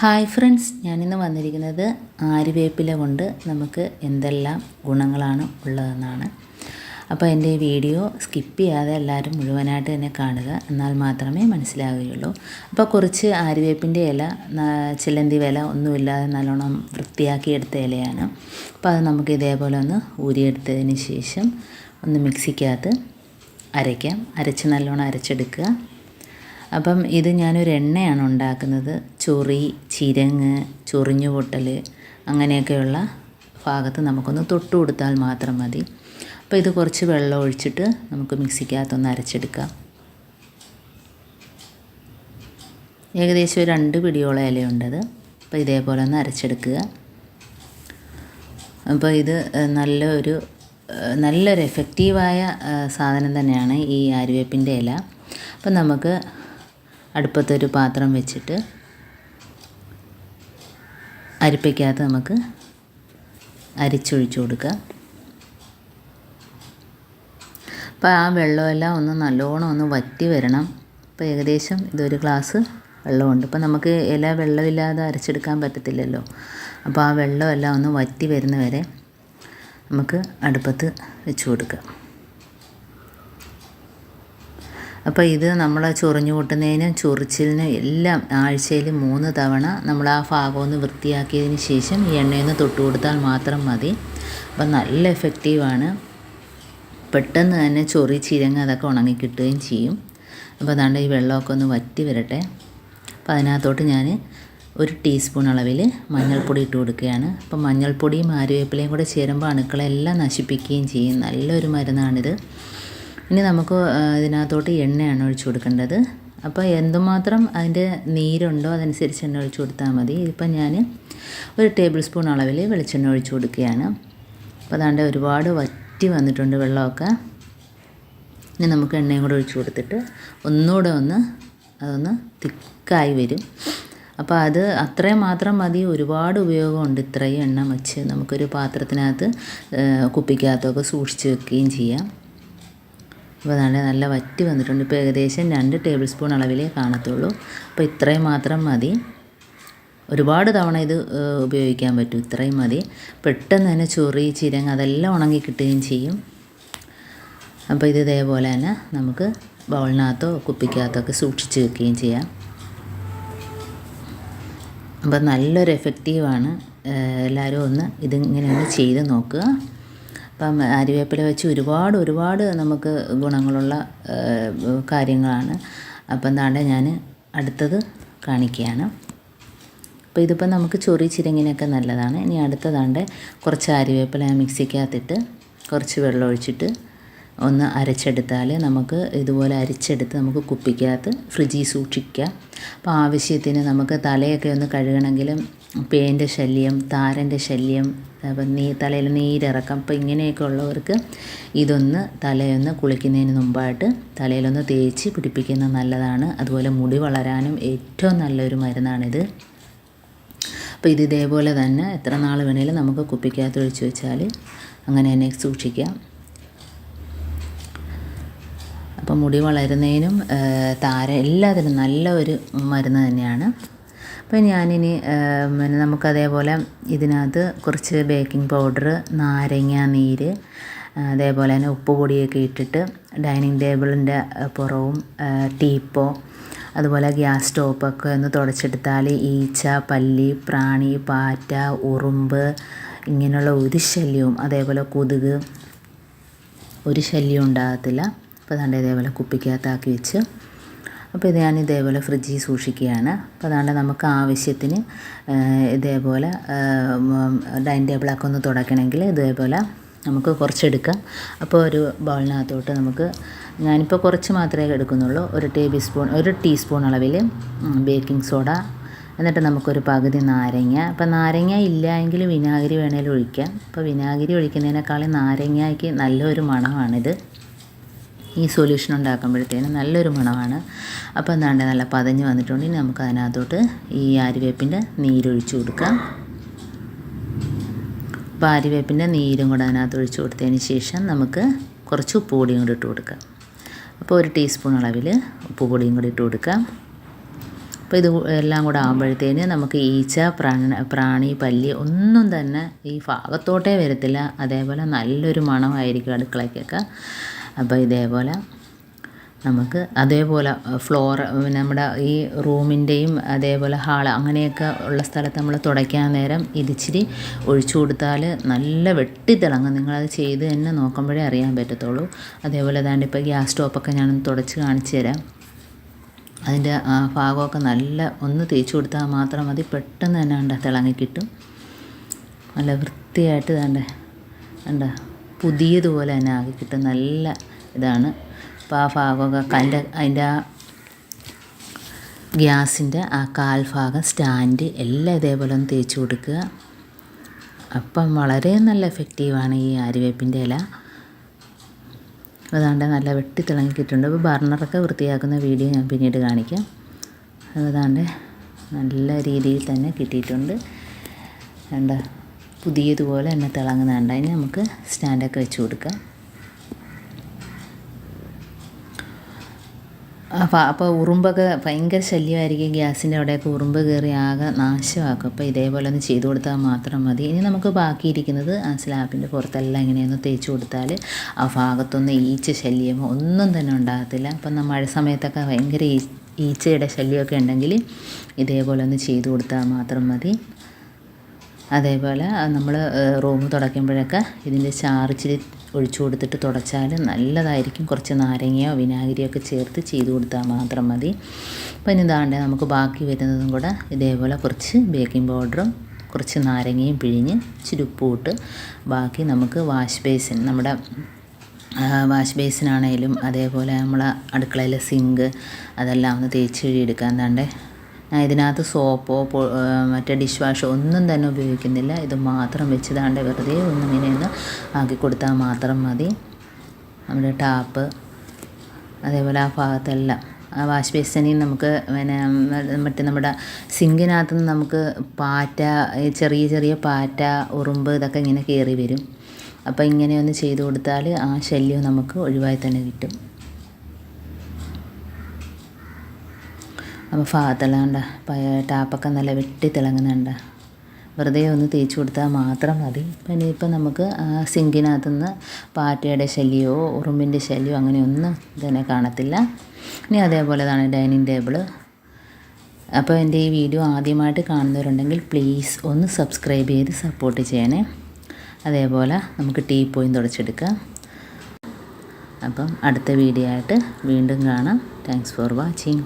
Hi friends ഞാനിന്ന് വന്നിരിക്കുന്നത് ആര്യവേപ്പില കൊണ്ട് നമുക്ക് എന്തെല്ലാം ഗുണങ്ങളാണ് ഉള്ളതെന്നാണ്. അപ്പോൾ എന്റെ വീഡിയോ സ്കിപ്പ് ചെയ്യാതെ എല്ലാവരും മുഴുവനായിട്ട് തന്നെ കാണുക എന്നാൽ മാത്രമേ മനസ്സിലാവുകയുള്ളൂ. അപ്പോൾ കുറച്ച് ആര്യവേപ്പിന്റെ ഇല ചില്ലന്തി വില ഒന്നുമില്ലാതെ നല്ലോണം വൃത്തിയാക്കിയെടുത്ത ഇലയാണ്. അപ്പോൾ അത് നമുക്ക് ഇതേപോലെ ഒന്ന് ഊരിയെടുത്തതിന് ശേഷം ഒന്ന് മിക്സിക്കകത്ത് അരയ്ക്കാം. അരച്ച് നല്ലോണം അരച്ചെടുക്കുക. അപ്പം ഇത് ഞാനൊരു എണ്ണയാണ് ഉണ്ടാക്കുന്നത്. ചൊറി ചിരങ്ങ് ചൊറിഞ്ഞു പൊട്ടൽ അങ്ങനെയൊക്കെയുള്ള ഭാഗത്ത് നമുക്കൊന്ന് തൊട്ട് കൊടുത്താൽ മാത്രം മതി. അപ്പോൾ ഇത് കുറച്ച് വെള്ളം ഒഴിച്ചിട്ട് നമുക്ക് മിക്സിക്കകത്തൊന്ന് അരച്ചെടുക്കാം. ഏകദേശം രണ്ട് പിടിയോളം ഇലയുണ്ടത്. അപ്പോൾ ഇതേപോലെ ഒന്ന് അരച്ചെടുക്കുക. അപ്പോൾ ഇത് നല്ലൊരു നല്ലൊരു എഫക്റ്റീവായ സാധനം തന്നെയാണ് ഈ ആര്യവേപ്പിന്റെ ഇല. അപ്പം നമുക്ക് അടുപ്പത്തൊരു പാത്രം വെച്ചിട്ട് അരിപ്പയ്ക്കകത്ത് നമുക്ക് അരിച്ചൊഴിച്ചു കൊടുക്കുക അപ്പോൾ ആ വെള്ളമെല്ലാം ഒന്ന് നല്ലോണം ഒന്ന് വറ്റി വരണം. അപ്പോൾ ഏകദേശം ഇതൊരു ഗ്ലാസ് വെള്ളമുണ്ട്. ഇപ്പോൾ നമുക്ക് ഇല വെള്ളമില്ലാതെ അരച്ചെടുക്കാൻ പറ്റത്തില്ലല്ലോ. അപ്പോൾ ആ വെള്ളമെല്ലാം ഒന്ന് വറ്റി വരുന്ന വരെ നമുക്ക് അടുപ്പത്ത് വെച്ച് കൊടുക്കാം. അപ്പോൾ ഇത് നമ്മൾ ചൊറിഞ്ഞു കൂട്ടുന്നതിനും ചൊറിച്ചിലിനും എല്ലാം ആഴ്ചയിൽ മൂന്ന് തവണ നമ്മൾ ആ ഭാഗം ഒന്ന് വൃത്തിയാക്കിയതിന് ശേഷം ഈ എണ്ണയൊന്ന് തൊട്ട് കൊടുത്താൽ മാത്രം മതി. അപ്പം നല്ല എഫക്റ്റീവാണ് പെട്ടെന്ന് തന്നെ ചൊറി ചിരങ്ങ് അതൊക്കെ ഉണങ്ങി കിട്ടുകയും ചെയ്യും. അപ്പോൾ അതാണ്ട് ഈ വെള്ളമൊക്കെ ഒന്ന് വറ്റി വരട്ടെ. അപ്പോൾ അതിനകത്തോട്ട് ഞാൻ ഒരു ടീസ്പൂൺ അളവിൽ മഞ്ഞൾപ്പൊടി ഇട്ട് കൊടുക്കുകയാണ്. അപ്പോൾ മഞ്ഞൾപ്പൊടിയും ആര്യവേപ്പിലയും കൂടെ ചേരുമ്പോൾ അണുക്കളെല്ലാം നശിപ്പിക്കുകയും ചെയ്യും. നല്ലൊരു മരുന്നാണിത്. ഇനി നമുക്ക് ഇതിനകത്തോട്ട് എണ്ണയാണ് ഒഴിച്ചു കൊടുക്കേണ്ടത്. അപ്പോൾ എന്തുമാത്രം അതിന്റെ നീരുണ്ടോ അതനുസരിച്ച് എണ്ണ ഒഴിച്ചു കൊടുത്താൽ മതി. ഇപ്പം ഞാൻ ഒരു ടേബിൾ സ്പൂൺ അളവിൽ വെളിച്ചെണ്ണ ഒഴിച്ചു കൊടുക്കുകയാണ്. അപ്പോൾ അതാണ്ട് ഒരുപാട് വറ്റി വന്നിട്ടുണ്ട് വെള്ളമൊക്കെ. ഇനി നമുക്ക് എണ്ണയും കൂടെ ഒഴിച്ചു കൊടുത്തിട്ട് ഒന്നുകൂടെ ഒന്ന് അതൊന്ന് തിക്കായി വരും. അപ്പോൾ അത് അത്രയും മാത്രം മതി. ഒരുപാട് ഉപയോഗമുണ്ട് ഇത്രയും എണ്ണ വെച്ച് നമുക്കൊരു പാത്രത്തിനകത്ത് കുപ്പിക്കകത്തൊക്കെ സൂക്ഷിച്ച് വെക്കുകയും ചെയ്യാം. അപ്പോൾ നല്ല നല്ല വറ്റി വന്നിട്ടുണ്ട്. ഇപ്പോൾ ഏകദേശം രണ്ട് ടേബിൾ സ്പൂൺ അളവിലേ കാണത്തുള്ളൂ. അപ്പോൾ ഇത്രയും മാത്രം മതി. ഒരുപാട് തവണ ഇത് ഉപയോഗിക്കാൻ പറ്റും. ഇത്രയും മതി. പെട്ടെന്ന് തന്നെ ചൊറി ചിരങ്ങ് അതെല്ലാം ഉണങ്ങി കിട്ടുകയും ചെയ്യും. അപ്പോൾ ഇത് ഇതേപോലെ തന്നെ നമുക്ക് ബൗളിനകത്തോ കുപ്പിക്കകത്തോ ഒക്കെ സൂക്ഷിച്ച് വെക്കുകയും ചെയ്യാം. അപ്പോൾ നല്ലൊരു എഫക്റ്റീവാണ് എല്ലാവരും ഒന്ന് ഇതിങ്ങനെ ഒന്ന് ചെയ്ത് നോക്കുക. അപ്പം അരിവേപ്പില വെച്ച് ഒരുപാട് ഒരുപാട് നമുക്ക് ഗുണങ്ങളുള്ള കാര്യങ്ങളാണ്. അപ്പം എന്താണ്ട് ഞാൻ അടുത്തത് കാണിക്കുകയാണ് അപ്പോൾ ഇതിപ്പോൾ നമുക്ക് ചൊറി ചിരങ്ങിനൊക്കെ നല്ലതാണ്. ഇനി അടുത്തതാണ്ട് കുറച്ച് അരിവേപ്പില മിക്സിക്കകത്തിട്ട് കുറച്ച് വെള്ളം ഒഴിച്ചിട്ട് ഒന്ന് അരച്ചെടുത്താൽ നമുക്ക് ഇതുപോലെ അരച്ചെടുത്ത് നമുക്ക് കുപ്പിക്കകത്ത് ഫ്രിഡ്ജിൽ സൂക്ഷിക്കാം. അപ്പോൾ ആവശ്യത്തിന് നമുക്ക് തലയൊക്കെ ഒന്ന് കഴുകണമെങ്കിലും പേന്റെ ശല്യം താരന്റെ ശല്യം അപ്പം നീ തലയിൽ നീരിറക്കം അപ്പോൾ ഇങ്ങനെയൊക്കെ ഉള്ളവർക്ക് ഇതൊന്ന് തലയൊന്ന് കുളിക്കുന്നതിന് മുമ്പായിട്ട് തലയിലൊന്ന് തേച്ച് പിടിപ്പിക്കുന്നത് നല്ലതാണ്. അതുപോലെ മുടി വളരാനും ഏറ്റവും നല്ലൊരു മരുന്നാണിത്. അപ്പോൾ ഇത് ഇതേപോലെ തന്നെ എത്ര നാൾ വേണേലും നമുക്ക് കുപ്പിക്കകത്ത് ഒഴിച്ചു വെച്ചാൽ അങ്ങനെ തന്നെ സൂക്ഷിക്കാം. അപ്പോൾ മുടി വളരുന്നതിനും താര എല്ലാത്തിനും നല്ല ഒരു മരുന്ന് തന്നെയാണ്. അപ്പോൾ ഞാനിനി പിന്നെ നമുക്കതേപോലെ ഇതിനകത്ത് കുറച്ച് ബേക്കിംഗ് പൗഡർ നാരങ്ങ നീര് അതേപോലെ തന്നെ ഉപ്പ് പൊടിയൊക്കെ ഇട്ടിട്ട് ഡൈനിങ് ടേബിളിന്റെ പുറവും ടീപ്പോ അതുപോലെ ഗ്യാസ് സ്റ്റോപ്പൊക്കെ ഒന്ന് തുടച്ചെടുത്താൽ ഈച്ച പല്ലി പ്രാണി പാറ്റ ഉറുമ്പ് ഇങ്ങനെയുള്ള ഒരു ശല്യവും അതേപോലെ കൊതുക് ഒരു ശല്യവും ഉണ്ടാകത്തില്ല. അപ്പോൾ അതാണ്ട് ഇതേപോലെ കുപ്പിക്കകത്താക്കി വെച്ച് അപ്പോൾ ഇത് ഞാൻ ഇതേപോലെ ഫ്രിഡ്ജിൽ സൂക്ഷിക്കുകയാണ്. അപ്പോൾ അതാണ്ട് നമുക്ക് ആവശ്യത്തിന് ഇതേപോലെ ഡൈനിങ് ടേബിളൊക്കെ ഒന്ന് തുടക്കണമെങ്കിൽ ഇതേപോലെ നമുക്ക് കുറച്ചെടുക്കാം. അപ്പോൾ ഒരു ബൗളിനകത്തോട്ട് നമുക്ക് ഞാനിപ്പോൾ കുറച്ച് മാത്രമേ എടുക്കുന്നുള്ളൂ. ഒരു ടേബിൾ സ്പൂൺ ഒരു ടീസ്പൂൺ അളവിൽ ബേക്കിംഗ് സോഡ എന്നിട്ട് നമുക്കൊരു പകുതി നാരങ്ങ. അപ്പം നാരങ്ങ ഇല്ല എങ്കിൽ വിനാഗിരി വേണേലും ഒഴിക്കാം. അപ്പോൾ വിനാഗിരി ഒഴിക്കുന്നതിനേക്കാളും നാരങ്ങയ്ക്ക് നല്ലൊരു മണമാണിത്. ഈ സൊല്യൂഷൻ ഉണ്ടാക്കുമ്പോഴത്തേനും നല്ലൊരു മണമാണ്. അപ്പോൾ എന്താണ്ട് നല്ല പതഞ്ഞ് വന്നിട്ടുണ്ട്. ഇനി നമുക്ക് അതിനകത്തോട്ട് ഈ ആര്യവേപ്പിന്റെ നീരൊഴിച്ചു കൊടുക്കാം. അപ്പോൾ ആര്യവേപ്പിന്റെ നീരും കൂടെ അതിനകത്ത് ഒഴിച്ച് കൊടുത്തതിന് ശേഷം നമുക്ക് കുറച്ച് ഉപ്പ് പൊടിയും കൂടി ഇട്ട് കൊടുക്കാം. അപ്പോൾ ഒരു ടീസ്പൂൺ അളവിൽ ഉപ്പ് പൊടിയും കൂടി ഇട്ട് കൊടുക്കാം. അപ്പോൾ ഇത് എല്ലാം കൂടെ ആകുമ്പോഴത്തേന് നമുക്ക് ഈച്ച പ്രാണ പ്രാണി പല്ലി ഒന്നും തന്നെ ഈ ഭാഗത്തോട്ടേ വരത്തില്ല. അതേപോലെ നല്ലൊരു മണമായിരിക്കും അടുക്കളയ്ക്കൊക്കെ. അപ്പോൾ ഇതേപോലെ നമുക്ക് അതേപോലെ ഫ്ലോർ നമ്മുടെ ഈ റൂമിന്റെയും അതേപോലെ ഹാൾ അങ്ങനെയൊക്കെ ഉള്ള സ്ഥലത്ത് നമ്മൾ തുടയ്ക്കാൻ നേരം ഇതിച്ചിരി ഒഴിച്ചു കൊടുത്താൽ നല്ല വെട്ടിത്തിളങ്ങും. നിങ്ങളത് ചെയ്ത് തന്നെ നോക്കുമ്പോഴേ അറിയാൻ പറ്റത്തുള്ളൂ. അതേപോലെ ഇതാണ്ട് ഇപ്പോൾ ഗ്യാസ് സ്റ്റോപ്പൊക്കെ ഞാനൊന്ന് തുടച്ച് കാണിച്ചു തരാം. അതിന്റെ ഭാഗമൊക്കെ നല്ല ഒന്ന് തേച്ച് കൊടുത്താൽ മാത്രം മതി. പെട്ടെന്ന് തന്നെ ഉണ്ട് തിളങ്ങി കിട്ടും. നല്ല വൃത്തിയായിട്ട് ഇതാണ്ട് വേണ്ട പുതിയതുപോലെ തന്നെ ആക്കി കിട്ടും നല്ല ഇതാണ്. അപ്പോൾ ആ ഭാഗമൊക്കെ കല്ല് അതിന്റെ ആ ഗ്യാസിന്റെ ആ കാൽഭാഗം സ്റ്റാൻഡ് എല്ലാം ഇതേപോലെ ഒന്ന് തേച്ച് കൊടുക്കുക. അപ്പം വളരെ നല്ല എഫക്റ്റീവാണ് ഈ ആര്യവേപ്പിന്റെ ഇല. അതാണ്ട് നല്ല വെട്ടി തിളങ്ങിക്കിട്ടുണ്ട് അപ്പോൾ ബർണറൊക്കെ വൃത്തിയാക്കുന്ന വീഡിയോ ഞാൻ പിന്നീട് കാണിക്കാം. അതാണ്ട് നല്ല രീതിയിൽ തന്നെ കിട്ടിയിട്ടുണ്ട്. വേണ്ട പുതിയതുപോലെ തന്നെ തിളങ്ങുന്നുണ്ട്. അതിന് നമുക്ക് സ്റ്റാൻഡൊക്കെ വെച്ച് കൊടുക്കാം. അപ്പോൾ അപ്പോൾ ഉറുമ്പൊക്കെ ഭയങ്കര ശല്യമായിരിക്കും ഗ്യാസിന്റെ അവിടെയൊക്കെ ഉറുമ്പ് കയറി ആകെ നാശമാക്കും. അപ്പോൾ ഇതേപോലെ ഒന്ന് ചെയ്തു കൊടുത്താൽ മാത്രം മതി. ഇനി നമുക്ക് ബാക്കിയിരിക്കുന്നത് ആ സ്ലാബിന്റെ പുറത്തെല്ലാം ഇങ്ങനെയൊന്ന് തേച്ച് കൊടുത്താൽ ആ ഭാഗത്തൊന്നും ഈച്ച ശല്യമോ ഒന്നും തന്നെ ഉണ്ടാകത്തില്ല. അപ്പം നമ്മൾ മഴ സമയത്തൊക്കെ ഭയങ്കര ഈച്ചയുടെ ശല്യമൊക്കെ ഉണ്ടെങ്കിൽ ഇതേപോലെ ഒന്ന് ചെയ്തു കൊടുത്താൽ മാത്രം മതി. അതേപോലെ നമ്മൾ റൂം തുടയ്ക്കുമ്പോഴൊക്കെ ഇതിന്റെ ചാറിച്ചിരി ഒഴിച്ചു കൊടുത്തിട്ട് തുടച്ചാൽ നല്ലതായിരിക്കും. കുറച്ച് നാരങ്ങയോ വിനാഗിരിയോ ഒക്കെ ചേർത്ത് ചെയ്ത് കൊടുത്താൽ മാത്രം മതി. അപ്പം ഇനി ഇതാണ്ട് നമുക്ക് ബാക്കി വരുന്നതും കൂടെ ഇതേപോലെ കുറച്ച് ബേക്കിംഗ് പൗഡറും കുറച്ച് നാരങ്ങയും പിഴിഞ്ഞ് ഇച്ചിരി ബാക്കി നമുക്ക് വാഷ് ബേസിൻ നമ്മുടെ വാഷ് ബേസിനാണേലും അതേപോലെ നമ്മളെ അടുക്കളയിലെ സിങ്ക് അതെല്ലാം ഒന്ന് തേച്ച് കഴുകിയെടുക്കാൻ താണ്ടേ ഇതിനകത്ത് സോപ്പോ മറ്റേ ഡിഷ് വാഷോ ഒന്നും തന്നെ ഉപയോഗിക്കുന്നില്ല. ഇത് മാത്രം വെച്ച് ദാണ്ട് വെറുതെ ഒന്നിങ്ങനെ ഒന്ന് ആക്കി കൊടുത്താൽ മാത്രം മതി. നമ്മുടെ ടാപ്പ് അതേപോലെ ആ ഭാഗത്തെല്ലാം. ആ വാഷ് ബേസിനിൽ നമുക്ക് പിന്നെ മറ്റേ നമ്മുടെ സിങ്കിനകത്ത് നിന്ന് നമുക്ക് പാറ്റ ചെറിയ ചെറിയ പാറ്റ ഉറുമ്പ് ഇതൊക്കെ ഇങ്ങനെ കയറി വരും. അപ്പോൾ ഇങ്ങനെ ഒന്ന് ചെയ്ത് കൊടുത്താൽ ആ ശല്യം നമുക്ക് ഒഴിവായി തന്നെ കിട്ടും. അപ്പോൾ ഭാഗത്തെല്ലാം കണ്ട ടാപ്പൊക്കെ നല്ല വെട്ടി തിളങ്ങുന്നുണ്ട്. വെറുതെ ഒന്ന് തേച്ച് കൊടുത്താൽ മാത്രം മതി. പിന്നെ ഇനിയിപ്പോൾ നമുക്ക് ആ സിങ്കിനകത്തുനിന്ന് പാറ്റയുടെ ശല്യമോ ഉറുമ്പിന്റെ ശല്യമോ അങ്ങനെയൊന്നും ഇതിനെ കാണത്തില്ല. ഇനി അതേപോലെ തന്നെ ഡൈനിങ് ടേബിൾ. അപ്പോൾ എന്റെ ഈ വീഡിയോ ആദ്യമായിട്ട് കാണുന്നവരുണ്ടെങ്കിൽ പ്ലീസ് ഒന്ന് സബ്സ്ക്രൈബ് ചെയ്ത് സപ്പോർട്ട് ചെയ്യണേ. അതേപോലെ നമുക്ക് ടീ പോയിന്റ് തുടച്ചെടുക്കാം. അപ്പം അടുത്ത വീഡിയോ ആയിട്ട് വീണ്ടും കാണാം. Thanks for watching